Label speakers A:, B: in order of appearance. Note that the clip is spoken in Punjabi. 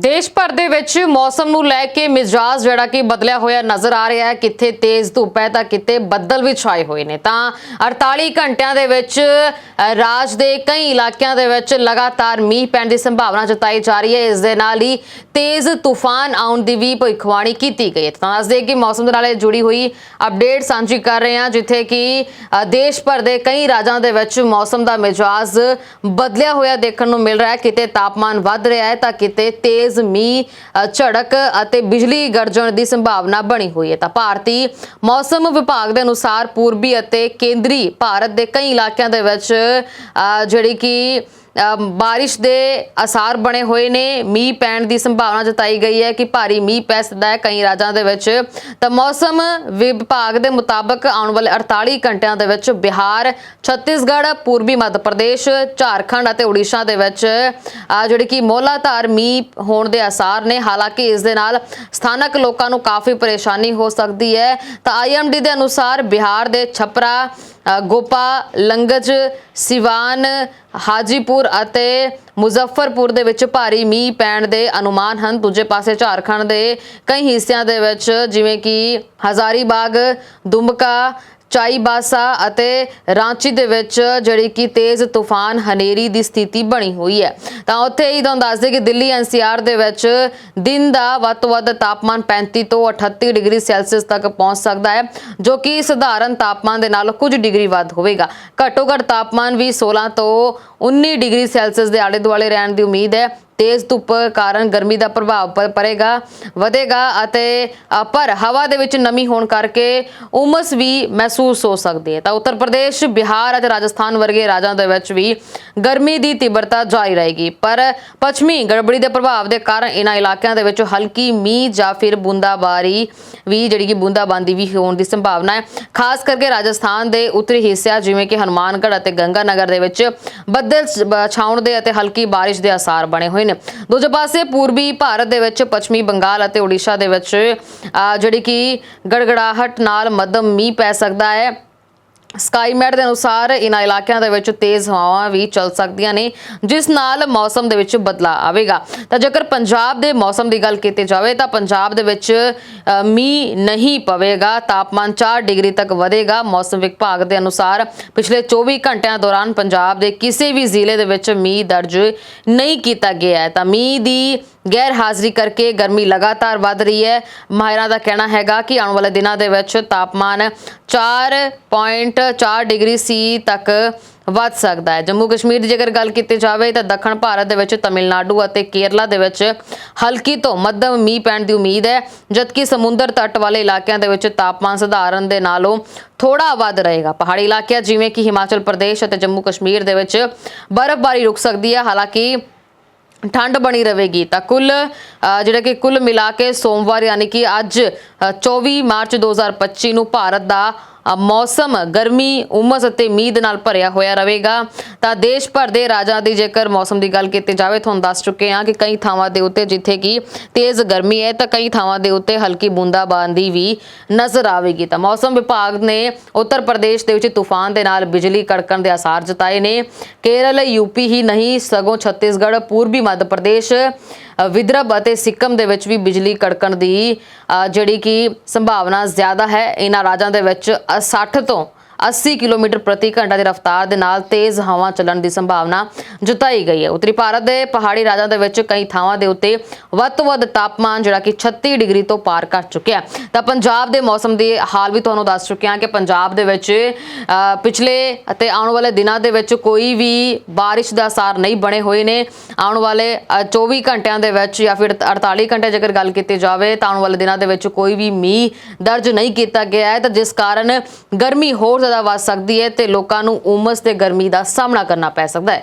A: ਦੇਸ਼ ਭਰ ਦੇ ਵਿੱਚ ਮੌਸਮ ਨੂੰ ਲੈ ਕੇ ਮਿਜਾਜ਼ ਜਿਹੜਾ ਕਿ ਬਦਲਿਆ ਹੋਇਆ ਨਜ਼ਰ ਆ ਰਿਹਾ ਹੈ। ਕਿੱਥੇ ਤੇਜ਼ ਧੁੱਪ ਹੈ ਤਾਂ ਕਿਤੇ ਬੱਦਲ ਵੀ ਛਾਏ ਹੋਏ ਨੇ। ਤਾਂ 48 ਘੰਟਿਆਂ ਦੇ ਵਿੱਚ ਰਾਜ ਦੇ ਕਈ ਇਲਾਕਿਆਂ ਦੇ ਵਿੱਚ ਲਗਾਤਾਰ ਮੀਂਹ ਪੈਣ ਦੀ ਸੰਭਾਵਨਾ ਜਤਾਈ ਜਾ ਰਹੀ ਹੈ। ਇਸ ਦੇ ਨਾਲ ਹੀ ਤੇਜ਼ ਤੂਫਾਨ ਆਉਣ ਦੀ ਵੀ ਭਵਿੱਖਬਾਣੀ ਕੀਤੀ ਗਈ ਹੈ। ਤਾਂ ਦੱਸਦੇ ਕਿ ਮੌਸਮ ਦੇ ਨਾਲ ਜੁੜੀ ਹੋਈ ਅਪਡੇਟ ਸਾਂਝੀ ਕਰ ਰਹੇ ਹਾਂ, ਜਿੱਥੇ ਕਿ ਦੇਸ਼ ਭਰ ਦੇ ਕਈ ਰਾਜਾਂ ਦੇ ਵਿੱਚ ਮੌਸਮ ਦਾ ਮਿਜਾਜ਼ ਬਦਲਿਆ ਹੋਇਆ ਦੇਖਣ ਨੂੰ ਮਿਲ ਰਿਹਾ ਹੈ। ਕਿਤੇ ਤਾਪਮਾਨ ਵੱਧ ਰਿਹਾ ਹੈ ਤਾਂ ਕਿਤੇ ਤੇਜ਼ ਮੀਂਹ ਅ, ਝੜਕ ਅਤੇ ਬਿਜਲੀ ਗਰਜਣ ਦੀ ਸੰਭਾਵਨਾ ਬਣੀ ਹੋਈ ਹੈ। ਤਾਂ ਭਾਰਤੀ ਮੌਸਮ ਵਿਭਾਗ ਦੇ ਅਨੁਸਾਰ ਪੂਰਬੀ ਅਤੇ ਕੇਂਦਰੀ ਭਾਰਤ ਦੇ ਕਈ ਇਲਾਕਿਆਂ ਦੇ ਵਿੱਚ ਅ, ਜਿਹੜੀ ਕਿ ਅ, ਬਾਰਿਸ਼ ਦੇ ਅਸਾਰ ਬਣੇ ਹੋਏ ਨੇ। ਮੀਂਹ ਪੈਣ ਦੀ ਸੰਭਾਵਨਾ ਜਤਾਈ ਗਈ ਹੈ ਕਿ ਭਾਰੀ ਮੀਂਹ ਪੈ ਸਕਦਾ ਹੈ ਕਈ ਰਾਜਾਂ ਦੇ ਵਿੱਚ। ਤਾਂ ਮੌਸਮ ਵਿਭਾਗ ਦੇ ਮੁਤਾਬਕ ਆਉਣ ਵਾਲੇ 48 ਘੰਟਿਆਂ ਦੇ ਵਿੱਚ ਬਿਹਾਰ ਛੱਤੀਸਗੜ੍ਹ ਪੂਰਬੀ ਮੱਧ ਪ੍ਰਦੇਸ਼ ਝਾਰਖੰਡ ਅਤੇ ਉੜੀਸਾ ਦੇ ਵਿੱਚ ਜਿਹੜੀ ਕਿ ਮੌਲਾਧਾਰ ਮੀਂਹ ਹੋਣ ਦੇ ਅਸਾਰ ਨੇ। ਹਾਲਾਂਕਿ ਇਸ ਦੇ ਨਾਲ ਸਥਾਨਕ ਲੋਕਾਂ ਨੂੰ ਕਾਫੀ ਪਰੇਸ਼ਾਨੀ ਹੋ ਸਕਦੀ ਹੈ। ਤਾਂ ਆਈਐਮਡੀ ਦੇ ਅਨੁਸਾਰ ਬਿਹਾਰ ਦੇ ਛਪਰਾ ਗੋਪਾ, ਲੰਗਜ, ਸਿਵਾਨ, ਹਾਜੀਪੁਰ ਅਤੇ ਮੁਜ਼ੱਫਰਪੁਰ ਦੇ ਵਿੱਚ ਭਾਰੀ ਮੀਂਹ ਪੈਣ ਦੇ ਅਨੁਮਾਨ ਹਨ। ਦੂਜੇ ਪਾਸੇ ਝਾਰਖੰਡ ਦੇ ਕਈ ਹਿੱਸਿਆਂ ਦੇ ਵਿੱਚ ਜਿਵੇਂ ਕਿ ਹਜ਼ਾਰੀਬਾਗ, ਦੁਮਕਾ ਚਾਈਬਾਸਾ ਅਤੇ ਰਾਂਚੀ ਦੇ ਵਿੱਚ ਜਿਹੜੀ ਕਿ ਤੇਜ਼ ਤੂਫਾਨ ਹਨੇਰੀ ਦੀ ਸਥਿਤੀ ਬਣੀ ਹੋਈ ਹੈ। ਤਾਂ ਉੱਥੇ ਹੀ ਤੁਹਾਨੂੰ ਦੱਸ ਦੇ ਕਿ ਦਿੱਲੀ ਐਨਸੀਆਰ ਦੇ ਵਿੱਚ ਦਿਨ ਦਾ ਵੱਧ ਤੋਂ ਵੱਧ ਤਾਪਮਾਨ 35 ਤੋਂ 38 ਡਿਗਰੀ ਸੈਲਸੀਅਸ ਤੱਕ ਪਹੁੰਚ ਸਕਦਾ ਹੈ, ਜੋ ਕਿ ਸਧਾਰਨ ਤਾਪਮਾਨ ਦੇ ਨਾਲ ਕੁਝ ਡਿਗਰੀ ਵੱਧ ਹੋਵੇਗਾ। ਘੱਟੋ ਘੱਟ ਤਾਪਮਾਨ ਵੀ 16 ਤੋਂ 19 ਡਿਗਰੀ ਸੈਲਸੀਅਸ ਦੇ ਆਲੇ ਦੁਆਲੇ ਰਹਿਣ ਦੀ ਉਮੀਦ ਹੈ। ਤੇਜ਼ ਧੁੱਪ ਕਾਰਨ ਗਰਮੀ ਦਾ ਪ੍ਰਭਾਵ ਪ- ਪੜੇਗਾ ਵਧੇਗਾ ਅਤੇ ਪਰ ਹਵਾ ਦੇ ਵਿੱਚ ਨਮੀ ਹੋਣ ਕਰਕੇ ਉਮਸ ਵੀ ਮਹਿਸੂਸ ਹੋ ਸਕਦੀ ਹੈ। ਤਾਂ ਉੱਤਰ ਪ੍ਰਦੇਸ਼, ਬਿਹਾਰ ਅਤੇ ਰਾਜਸਥਾਨ ਵਰਗੇ ਰਾਜਾਂ ਦੇ ਵਿੱਚ ਵੀ ਗਰਮੀ ਦੀ ਤੀਬਰਤਾ ਜਾਰੀ ਰਹੇਗੀ। ਪਰ ਪੱਛਮੀ ਗੜਬੜੀ ਦੇ ਪ੍ਰਭਾਵ ਦੇ ਕਾਰਨ ਇਹਨਾਂ ਇਲਾਕਿਆਂ ਦੇ ਵਿੱਚ ਹਲਕੀ ਮੀਂਹ ਜਾਂ ਫਿਰ ਬੂੰਦਾਬਾਰੀ ਵੀ, ਜਿਹੜੀ ਕਿ ਬੂੰਦਾਬਾਂਦੀ ਵੀ ਹੋਣ ਦੀ ਸੰਭਾਵਨਾ ਹੈ। ਖਾਸ ਕਰਕੇ ਰਾਜਸਥਾਨ ਦੇ ਉੱਤਰੀ ਹਿੱਸਿਆਂ, ਜਿਵੇਂ ਕਿ ਹਨੂਮਾਨਗੜ੍ਹ ਅਤੇ ਗੰਗਾਨਗਰ ਦੇ ਵਿੱਚ ਬੱਦਲ ਬ- ਛਾਉਣ ਦੇ ਅਤੇ ਹਲਕੀ ਬਾਰਿਸ਼ ਦੇ ਆਸਾਰ ਬਣੇ ਹੋਏ ਨੇ। ਦੂਜੇ ਪਾਸੇ ਪੂਰਬੀ ਭਾਰਤ ਦੇ ਵਿੱਚ ਪੱਛਮੀ ਬੰਗਾਲ ਅਤੇ ਓਡੀਸ਼ਾ ਦੇ ਵਿੱਚ ਅ, ਜਿਹੜੀ ਕਿ ਗੜਗੜਾਹਟ ਨਾਲ ਮੱਧਮ ਮੀਂਹ ਪੈ ਸਕਦਾ ਹੈ। ਸਕਾਈਮੈਟ ਦੇ ਅਨੁਸਾਰ ਇਨ੍ਹਾਂ ਇਲਾਕਿਆਂ ਦੇ ਵਿੱਚ ਤੇਜ਼ ਹਵਾਵਾਂ ਵੀ ਚੱਲ ਸਕਦੀਆਂ ਨੇ ਜਿਸ ਨਾਲ ਮੌਸਮ ਦੇ ਵਿੱਚ ਬਦਲਾਅ ਆਵੇਗਾ। ਤਾਂ ਜੇਕਰ ਪੰਜਾਬ ਦੇ ਮੌਸਮ ਦੀ ਗੱਲ ਕੀਤੀ ਜਾਵੇ ਤਾਂ ਪੰਜਾਬ ਦੇ ਵਿੱਚ ਅ, ਮੀਂਹ ਨਹੀਂ ਪਵੇਗਾ ਤਾਪਮਾਨ 4 ਡਿਗਰੀ ਤੱਕ ਵਧੇਗਾ। ਮੌਸਮ ਵਿਭਾਗ ਦੇ ਅਨੁਸਾਰ ਪਿਛਲੇ 24 ਘੰਟਿਆਂ ਦੌਰਾਨ ਪੰਜਾਬ ਦੇ ਕਿਸੇ ਵੀ ਜ਼ਿਲ੍ਹੇ ਦੇ ਵਿੱਚ ਮੀਂਹ ਦਰਜ ਨਹੀਂ ਕੀਤਾ ਗਿਆ ਹੈ। ਤਾਂ ਮੀਂਹ ਦੀ ਗੈਰ ਹਾਜ਼ਰੀ ਕਰਕੇ ਗਰਮੀ ਲਗਾਤਾਰ ਵੱਧ ਰਹੀ ਹੈ। ਮਾਹਿਰਾਂ ਦਾ ਕਹਿਣਾ ਹੈਗਾ ਕਿ ਆਉਣ ਵਾਲੇ ਦਿਨਾਂ ਦੇ ਵਿੱਚ ਤਾਪਮਾਨ 4.4 ਡਿਗਰੀ ਸੀ ਤੱਕ ਵੱਧ ਸਕਦਾ ਹੈ। ਜੰਮੂ ਕਸ਼ਮੀਰ ਦੀ ਜੇਕਰ ਗੱਲ ਕੀਤੀ ਜਾਵੇ ਤਾਂ ਦੱਖਣ ਭਾਰਤ ਦੇ ਵਿੱਚ ਤਮਿਲਨਾਡੂ ਅਤੇ ਕੇਰਲਾ ਦੇ ਵਿੱਚ ਹਲਕੀ ਤੋਂ ਮੱਧਮ ਮੀਂਹ ਪੈਣ ਦੀ ਉਮੀਦ ਹੈ, ਜਦਕਿ ਸਮੁੰਦਰ ਤੱਟ ਵਾਲੇ ਇਲਾਕਿਆਂ ਦੇ ਵਿੱਚ ਤਾਪਮਾਨ ਸਧਾਰਨ ਦੇ ਨਾਲੋਂ ਥੋੜਾ ਵੱਧ ਰਹੇਗਾ। ਪਹਾੜੀ ਇਲਾਕਿਆਂ ਜਿਵੇਂ ਕਿ ਹਿਮਾਚਲ ਪ੍ਰਦੇਸ਼ ਅਤੇ ਜੰਮੂ ਕਸ਼ਮੀਰ ਦੇ ਵਿੱਚ ਬਰਫ਼ਬਾਰੀ ਰੁਕ ਸਕਦੀ ਹੈ। ਹਾਲਾਂਕਿ ਠੰਡ ਬਣੀ ਰਹੇਗੀ ਤਾਂ ਕੁੱਲ ਅ, ਜਿਹੜਾ ਕਿ ਕੁੱਲ ਮਿਲਾ ਕੇ ਸੋਮਵਾਰ ਯਾਨੀ ਕਿ ਅੱਜ ਅ, 24 ਮਾਰਚ 2025 ਨੂੰ ਭਾਰਤ ਦਾ ਮੌਸਮ, ਗਰਮੀ, ਉਮਸ ਅਤੇ ਮੀਂਹ ਨਾਲ ਭਰਿਆ ਹੋਇਆ ਰਹੇਗਾ। ਤਾਂ ਦੇਸ਼ ਭਰ ਦੇ ਰਾਜਾਂ ਦੀ ਜੇਕਰ ਮੌਸਮ ਦੀ ਗੱਲ ਕੀਤੀ ਜਾਵੇ, ਤੁਹਾਨੂੰ ਦੱਸ ਚੁੱਕੇ ਹਾਂ ਕਿ ਕਈ ਥਾਵਾਂ ਦੇ ਉੱਤੇ ਜਿੱਥੇ ਕਿ ਤੇਜ਼ ਗਰਮੀ ਹੈ, ਤਾਂ ਕਈ ਥਾਵਾਂ ਦੇ ਉੱਤੇ ਹਲਕੀ ਬੂੰਦਾਬਾਂਦੀ ਵੀ ਨਜ਼ਰ ਆਵੇਗੀ। ਤਾਂ ਮੌਸਮ ਵਿਭਾਗ ਨੇ ਉੱਤਰ ਪ੍ਰਦੇਸ਼ ਦੇ ਵਿੱਚ ਤੂਫਾਨ ਦੇ ਨਾਲ ਬਿਜਲੀ ਕੜਕਣ ਦੇ ਆਸਾਰ ਜਤਾਏ ਨੇ। ਕੇਰਲ ਯੂਪੀ ਹੀ ਨਹੀਂ, ਸਗੋਂ ਛੱਤੀਸਗੜ੍ਹ, ਪੂਰਬੀ ਮੱਧ ਪ੍ਰਦੇਸ਼ ਵਿਦਰਭ ਅਤੇ ਸਿੱਕਮ ਦੇ ਵਿੱਚ ਵੀ ਬਿਜਲੀ ਕੜਕਣ ਦੀ ਜਿਹੜੀ ਕਿ ਸੰਭਾਵਨਾ ਜ਼ਿਆਦਾ ਹੈ ਇਹਨਾਂ ਰਾਜਾਂ ਦੇ ਵਿੱਚ ਅ, 60 ਤੋਂ 80 ਕਿਲੋਮੀਟਰ ਪ੍ਰਤੀ ਘੰਟਾ ਦੀ ਰਫ਼ਤਾਰ ਦੇ ਨਾਲ ਤੇਜ਼ ਹਵਾ ਚੱਲਣ ਦੀ ਸੰਭਾਵਨਾ ਜਤਾਈ ਗਈ ਹੈ। ਉੱਤਰੀ ਭਾਰਤ ਦੇ ਪਹਾੜੀ ਰਾਜਾਂ ਦੇ ਵਿੱਚ ਕਈ ਥਾਵਾਂ ਦੇ ਉੱਤੇ ਵੱਧ ਤੋਂ ਵੱਧ ਤਾਪਮਾਨ ਜਿਹੜਾ ਕਿ 36 ਡਿਗਰੀ ਤੋਂ ਪਾਰ ਕਰ ਚੁੱਕਿਆ ਤਾਂ ਪੰਜਾਬ ਦੇ ਮੌਸਮ ਦੇ ਹਾਲ ਵੀ ਤੁਹਾਨੂੰ ਦੱਸ ਚੁੱਕੇ ਹਾਂ ਕਿ ਪੰਜਾਬ ਦੇ ਵਿੱਚ ਪਿਛਲੇ ਅਤੇ ਆਉਣ ਵਾਲੇ ਦਿਨਾਂ ਦੇ ਵਿੱਚ ਕੋਈ ਵੀ ਬਾਰਿਸ਼ ਦਾ ਅਸਾਰ ਨਹੀਂ ਬਣੇ ਹੋਏ ਨੇ। ਆਉਣ ਵਾਲੇ ਅ, 24 ਘੰਟਿਆਂ ਦੇ ਵਿੱਚ ਜਾਂ ਫਿਰ 48 ਘੰਟੇ ਜੇਕਰ ਗੱਲ ਕੀਤੀ ਜਾਵੇ ਤਾਂ ਆਉਣ ਵਾਲੇ ਦਿਨਾਂ ਦੇ ਵਿੱਚ ਕੋਈ ਵੀ ਮੀਂਹ ਦਰਜ ਨਹੀਂ ਕੀਤਾ ਗਿਆ ਹੈ। ਤਾਂ ਜਿਸ ਕਾਰਨ ਗਰਮੀ ਹੋਰ ਜ਼ਿਆਦਾ ਵੱਧ ਸਕਦੀ ਹੈ ਤੇ ਲੋਕਾਂ ਨੂੰ ਉਮਸ ਤੇ ਗਰਮੀ ਦਾ ਸਾਹਮਣਾ ਕਰਨਾ ਪੈ ਸਕਦਾ ਹੈ।